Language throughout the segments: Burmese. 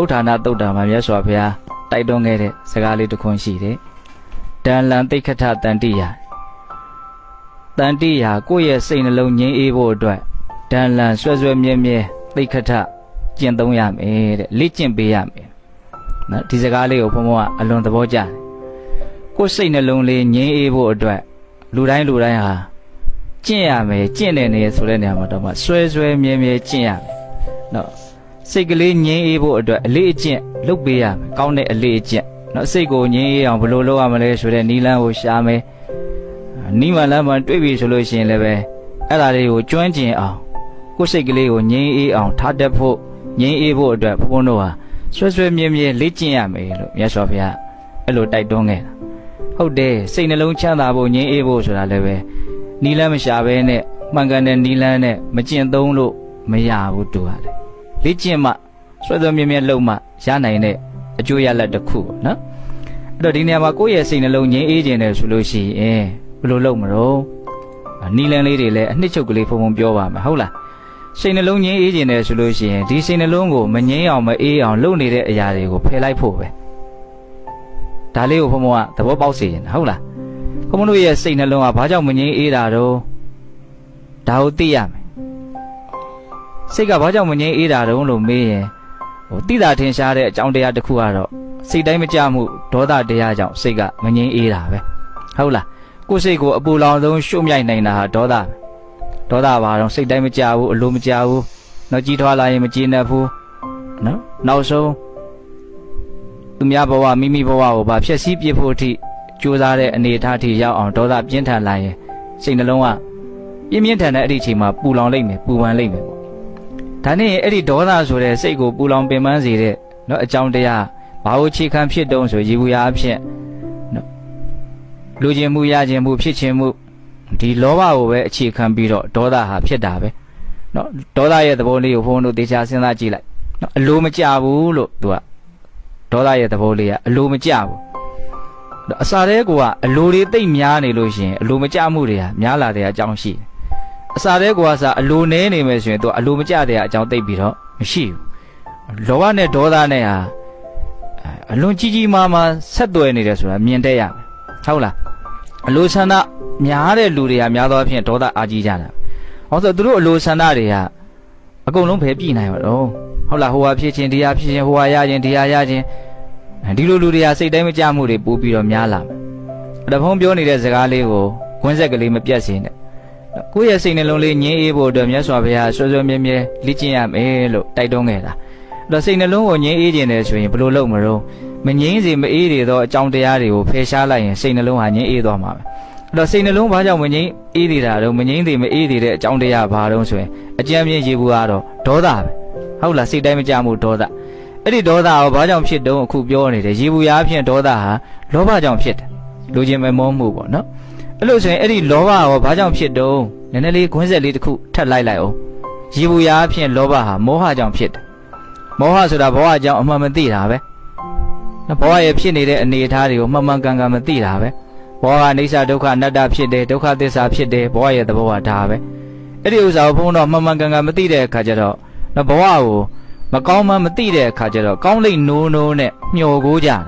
ဥဋ္ဌာဏတုတ်တာမှာမြတ်စွာဘုရားတိုက်တွန်းခဲ့တဲ့စကားလေးတစ်ခွန်းရှိတယ်တန်လံတိခထတန်တိယတန်တိယကိုယ့်ရဲ့စိတ်နှလုံးငြိမ်းအေးဖို့အတွက်တန်လံဆွဲဆွဲမြဲမြဲတိခထကျင့်သုံးရမယ်တဲ့လေ့ကျင့်ပေးရမယ်နော်ဒီစကားလေးကိုဘုံဘုံကအလွန်သဘောကျတယ်ကိုယ်စိတ်နှလုံးလေးငြိမ်းအေးဖို့အတွက်လူတိုင်းလူတိုင်းဟာကျင့်ရမယ်ကျင့်တယ်နေဆိုတဲ့နေရာမှာတော့မှဆွဲဆွဲမြဲမြဲကျင့်ရမယ်နော် စိတ်ကလေးငြိမ်းအေးဖို့အတွက်အလေးအကျင့်လုပ်ပေးရမယ်ကောင်းတဲ့အလေးအကျင့်နော်စိတ်ကိုငြိမ်းအေးအောင်ဘယ်လိုလုပ်ရမလဲဆိုတဲ့နီလန်းကိုရှာမယ်နီးမှလမ်းမှတွေ့ပြီဆိုလို့ရှိရင်လည်းပဲအဲ့ဒါလေးကိုကျွမ်းကျင်အောင်ကိုယ်စိတ်ကလေးကိုငြိမ်းအေးအောင်ထားတတ်ဖို့ငြိမ်းအေးဖို့အတွက်ဘုန်းဘုန်းတို့ဟာဆွဲဆွဲမြဲမြဲလေ့ကျင့်ရမယ်လို့မြတ်စွာဘုရားအဲ့လိုတိုက်တွန်းခဲ့တာဟုတ်တယ်စိတ်နှလုံးချမ်းသာဖို့ငြိမ်းအေးဖို့ဆိုတာလည်းပဲနီလန်းမရှာဘဲနဲ့မှန်ကန်တဲ့နီလန်းနဲ့မကျင့်သုံးလို့မရဘူးတူရတယ် လေ့ကျင့်မှဆွဲဆွဲမြဲမြဲလုပ်မှရနိုင်တဲ့အကျိုးရလဒ်တစ်ခုပေါ့နော်အဲ့တော့ဒီနေရာမှာကိုယ့်ရဲ့စိတ်နှလုံးငြိမ်းအေးခြင်းတယ်ဆိုလို့ရှိရင်ဘယ်လိုလုပ်မလို့နီလန်းလေးတွေလည်းအနှစ်ချုပ်ကလေးဖုံဖုံပြောပါမယ်ဟုတ်လားစိတ်နှလုံးငြိမ်းအေးခြင်းတယ်ဆိုလို့ရှိရင်ဒီစိတ်နှလုံးကိုမငြိမ်းအောင်မအေးအောင်လုပ်နေတဲ့အရာတွေကိုဖယ်လိုက်ဖို့ပဲဒါလေးကိုဘုံဘုံကသဘောပေါက်စေရင်ဟုတ်လားဘုံဘုံတို့ရဲ့စိတ်နှလုံးကဘာကြောင့်မငြိမ်းအေးတာတော့ဒါကိုသိရမယ် စိတ်ကဘာကြောင့်မငြိမ်းအေးတာတုံးလို့မေးရင်ဟိုတိတာထင်ရှားတဲ့အကြောင်းတရားတစ်ခုကတော့စိတ်တိုင်းမကြမှုဒေါသတရားကြောင့်စိတ်ကမငြိမ်းအေးတာပဲဟုတ်လားကိုယ်စိတ်ကိုအပူလောင်ဆုံးရှုံ့မြိုက်နိုင်တာဟာဒေါသပဲဒေါသပါတော့စိတ်တိုင်းမကြဘူးအလိုမကြဘူးနော်ကြီးထွားလာရင်မကျေနပ်ဘူးနော်နောက်ဆုံးသူများဘဝမိမိဘဝကိုဗာဖျက်ဆီးပြစ်ဖို့အထိကြိုးစားတဲ့အနေအထားထိရောက်အောင်ဒေါသပြင်းထန်လာရင်စိတ်နှလုံးကပြင်းပြင်းထန်တဲ့အဲ့ဒီအချိန်မှာပူလောင်လိုက်မယ်ပူပန်လိုက်မယ်ပေါ့ ဒါနဲ့အဲ့ဒီဒေါသဆိုတဲ့စိတ်ကိုပူလောင်ပင်ပန်းစေတဲ့နော်အကြောင်းတရားဘာလို့ခြေခံဖြစ်တုံးဆိုရေဘူးရာအဖြစ်နော်လူချင်းမှုရချင်းမှုဖြစ်ချင်းမှု ဒီလောဘကိုပဲအခြေခံပြီးတော့ဒေါသဟာဖြစ်တာပဲเนาะဒေါသရဲ့သဘောလေးကိုဘုန်းဘုန်းတို့သေချာစဉ်းစားကြည့်လိုက်เนาะအလိုမကျဘူးလို့သူကဒေါသရဲ့သဘောလေးကအလိုမကျဘူးเนาะအစာတဲကအလိုတွေတိတ်များနေလို့ရှိရင်အလိုမကျမှုတွေဟာများလာတဲ့အကြောင်းရှိတယ် အစာတဲကအစာအလိုနည်းနေမယ်ဆိုရင်သူကအလိုမကျတဲ့အကြောင်းတိတ်ပြီးတော့မရှိဘူးလောဘနဲ့ဒေါသနဲ့ဟာအလွန်ကြီးကြီးမားမားဆက်သွယ်နေတယ်ဆိုတာမြင်တတ်ရမယ်ဟုတ်လားအလိုဆန္ဒများတဲ့လူတွေကများသောအားဖြင့်ဒေါသအာကြီးကြတာ။ဟောဆိုသူတို့အလိုဆန္ဒတွေကအကုန်လုံးပဲပြည်နိုင်ပါတော့။ဟုတ်လားဟိုဟာဖြစ်ချင်းဒီဟာဖြစ်ချင်းဟိုဟာရချင်းဒီဟာရချင်းဒီလိုလူတွေကစိတ်တိုင်းမကြမှုတွေပို့ပြီးတော့များလာမယ်။တဖုံးပြောနေတဲ့စကားလေးကိုကွင်းဆက်ကလေးမပြတ်စေနဲ့။ ကိုယ့်ရဲ့စိတ်နှလုံးလေးငြင်းအေးဖို့အတွက်မြတ်စွာဘုရားဆွေဆွေမြဲမြဲလေ့ကျင့်ရမယ်လို့တိုက်တွန်းခဲ့တာ။အဲ့တော့စိတ်နှလုံးကိုငြင်းအေးခြင်းတယ်ဆိုရင်ဘယ်လိုလုပ်မလို့မငြင်းစေမအေးတွေသောအကြောင်းတရားတွေကိုဖယ်ရှားလိုက်ရင်စိတ်နှလုံးဟာငြင်းအေးသွားမှာပဲ။အဲ့တော့စိတ်နှလုံးဘာကြောင့်မငြိမ်းအေးနေတာတော့မငြိမ်းသေးမအေးသေးတဲ့အကြောင်းတရားဘာတော့ဆိုရင်အကြံပြင်းရေဘူးကတော့ဒေါသပဲဟုတ်လားစိတ်တိုင်းမကြမှုဒေါသအဲ့ဒီဒေါသရောဘာကြောင့်ဖြစ်တုံးအခုပြောနေတယ်ရေဘူးရာအဖြစ်ဒေါသဟာလောဘကြောင့်ဖြစ်တယ်လူချင်းမမောမှုပေါ့နော် အဲ့လို့ဆိုရင်အဲ့ဒီလောဘရောဘာကြောင့်ဖြစ်တုံးနည်းနည်းလေးခွင်းဆက်လေးတစ်ခုထပ်လိုက်လိုက်အောင်ရေဘူးရာအဖြစ်လောဘဟာမောဟကြောင့်ဖြစ်တယ်မောဟဆိုတာဘဝအကြောင်းအမှန်မသိတာပဲနော်ဘဝရဲ့ဖြစ်နေတဲ့အနေအထားတွေကိုမှန်မှန်ကန်ကန်မသိတာပဲဘောကနေဆာဒုက္ခအနတ္တဖြစ်တယ်ဒုက္ခသစ္စာဖြစ်တယ်ဘောရဲ့သဘောကဒါပဲအဲ့ဒီဥစ္စာကိုဘုန်းတော်မှန်မှန်ကန်ကန်မသိတဲ့အခါကျတော့နော်ဘဝကိုမကောင်းမှမသိတဲ့အခါကျတော့ကောင်းလိမ့်နိုးနိုးနဲ့မျှော်ကိုးကြတာ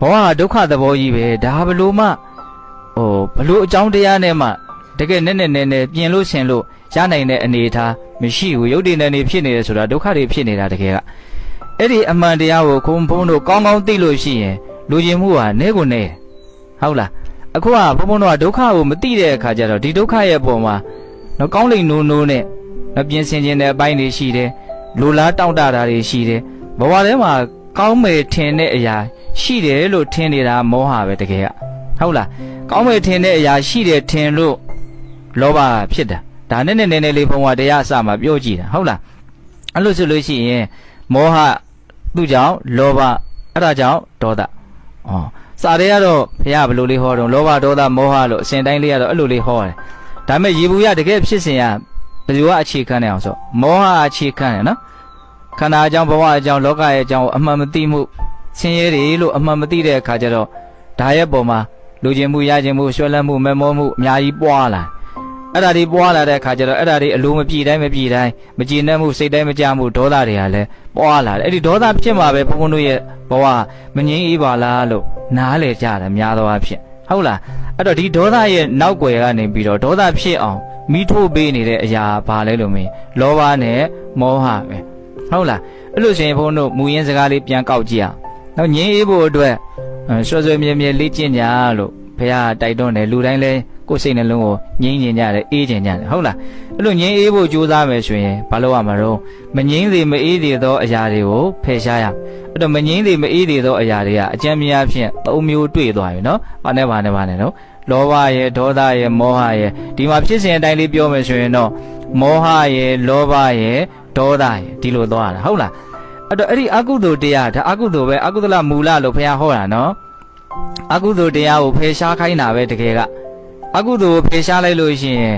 ဘဝကဒုက္ခသဘောကြီးပဲဒါဘလို့မှ ဟိုဘလို့အကြောင်းတရားနဲ့မှတကယ်နဲ့နဲ့နဲ့နဲ့ပြင်လို့ရှင်လို့ရနိုင်တဲ့အနေအထားမရှိဘူးရုပ်တည်နေနေဖြစ်နေတယ်ဆိုတာဒုက္ခတွေဖြစ်နေတာတကယ်ကအဲ့ဒီအမှန်တရားကိုခုံဘုန်းတို့ကောင်းကောင်းသိလို့ရှိရင်လူကျင်မှုဟာနဲကိုနဲဟုတ်လားအခုကဘုံဘုံတော့ဒုက္ခကိုမသိတဲ့အခါကျတော့ဒီဒုက္ခရဲ့ပုံမှာတော့ကောင်းလိမ်နိုးနိုးနဲ့တော့ပြင်ဆင်ခြင်းတဲ့အပိုင်းတွေရှိတယ်လူလားတောင့်တတာတွေရှိတယ်ဘဝထဲမှာကောင်းမယ်ထင်တဲ့အရာ ရှိတယ်လို့ထင်နေတာမောဟပဲတကယ်ကဟုတ်လား ကောင်းမယ်ထင်တဲ့အရာရှိတယ်ထင်လို့လောဘဖြစ်တာဒါနဲ့နဲ့နဲ့လေးဘုံကတရားအစမှာပြောကြည့်တာဟုတ်လားအဲ့လိုဆိုလို့ရှိရင်မောဟသူ့ကြောင့်လောဘအဲ့ဒါကြောင့်ဒေါသဩစာတွေကတော့ဘုရားဘယ်လိုလေးဟောတော့လောဘဒေါသမောဟလို့အစဉ်တိုင်းလေးကတော့အဲ့လိုလေးဟောတယ်ဒါပေမဲ့ရေဘူးရတကယ်ဖြစ်စဉ်ကဘယ်လိုကအခြေခံနေအောင်ဆိုမောဟအခြေခံတယ်နော်ခန္ဓာအကြောင်းဘဝအကြောင်းလောကရဲ့အကြောင်းကိုအမှန်မသိမှုဆင်းရဲတွေလို့အမှန်မသိတဲ့အခါကျတော့ဒါရဲ့ပုံမှာ လူချင်းမှုရချင်းမှုရွှဲလန်းမှုမမောမှုအများကြီးပွားလာအဲ့ဒါတွေပွားလာတဲ့အခါကျတော့အဲ့ဒါတွေအလိုမပြေတိုင်းမပြေတိုင်းမကျေနပ်မှုစိတ်တိုင်းမကြမှုဒေါသတွေကလည်းပွားလာတယ်အဲ့ဒီဒေါသဖြစ်မှာပဲဘုန်းဘုန်းတို့ရဲ့ဘဝမငြင်းအေးပါလားလို့နားလေကြတယ်များသောအားဖြင့်ဟုတ်လားအဲ့တော့ဒီဒေါသရဲ့နောက်ွယ်ကနေပြီးတော့ဒေါသဖြစ်အောင်မိထိုးပေးနေတဲ့အရာဘာလဲလို့မင်းလောဘနဲ့မောဟပဲဟုတ်လားအဲ့လို့ရှိရင်ဘုန်းတို့မူရင်းစကားလေးပြန်ကောက်ကြည့်အောင်နောက်ငြင်းအေးဖို့အတွက်အဲ ဆွဆွမြဲမြဲလေ့ကျင့်ကြလို့ဘုရားတိုက်တွန်းတယ်လူတိုင်းလဲကိုယ်စိတ်နှလုံးကိုငြိမ်းကျင်ကြတယ်အေးကျင်ကြတယ်ဟုတ်လားအဲ့လိုငြင်းအေးဖို့ကြိုးစားမယ်ဆိုရင်ဘာလို့ရမှာတော့မငြင်းသေးမအေးသေးသောအရာတွေကိုဖယ်ရှားရမယ်အဲ့တော့မငြင်းသေးမအေးသေးသောအရာတွေကအကျဉ်းများဖြင့်သုံးမျိုးတွေ့သွားပြီနော်ဘာနဲ့ဘာနဲ့ဘာနဲ့နော်လောဘရဲ့ဒေါသရဲ့မောဟရဲ့ဒီမှာဖြစ်စဉ်အတိုင်းလေးပြောမယ်ဆိုရင်တော့မောဟရဲ့လောဘရဲ့ဒေါသရဲ့ဒီလိုသွားတာဟုတ်လား အဲ့တော့အဲ့ဒီအကုသိုလ်တရားဒါအကုသိုလ်ပဲအကုသလမူလလို့ဘုရားဟောတာနော်အကုသိုလ်တရားကိုဖယ်ရှားခိုင်းတာပဲတကယ်ကအကုသိုလ်ကိုဖယ်ရှားလိုက်လို့ရှိရင်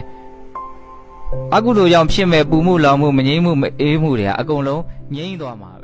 အကုသိုလ်ကြောင့်ဖြစ်မဲ့ပူမှုလောင်မှုမငြိမ်းမှုမအေးမှုတွေကအကုန်လုံးငြိမ်းသွားမှာပဲ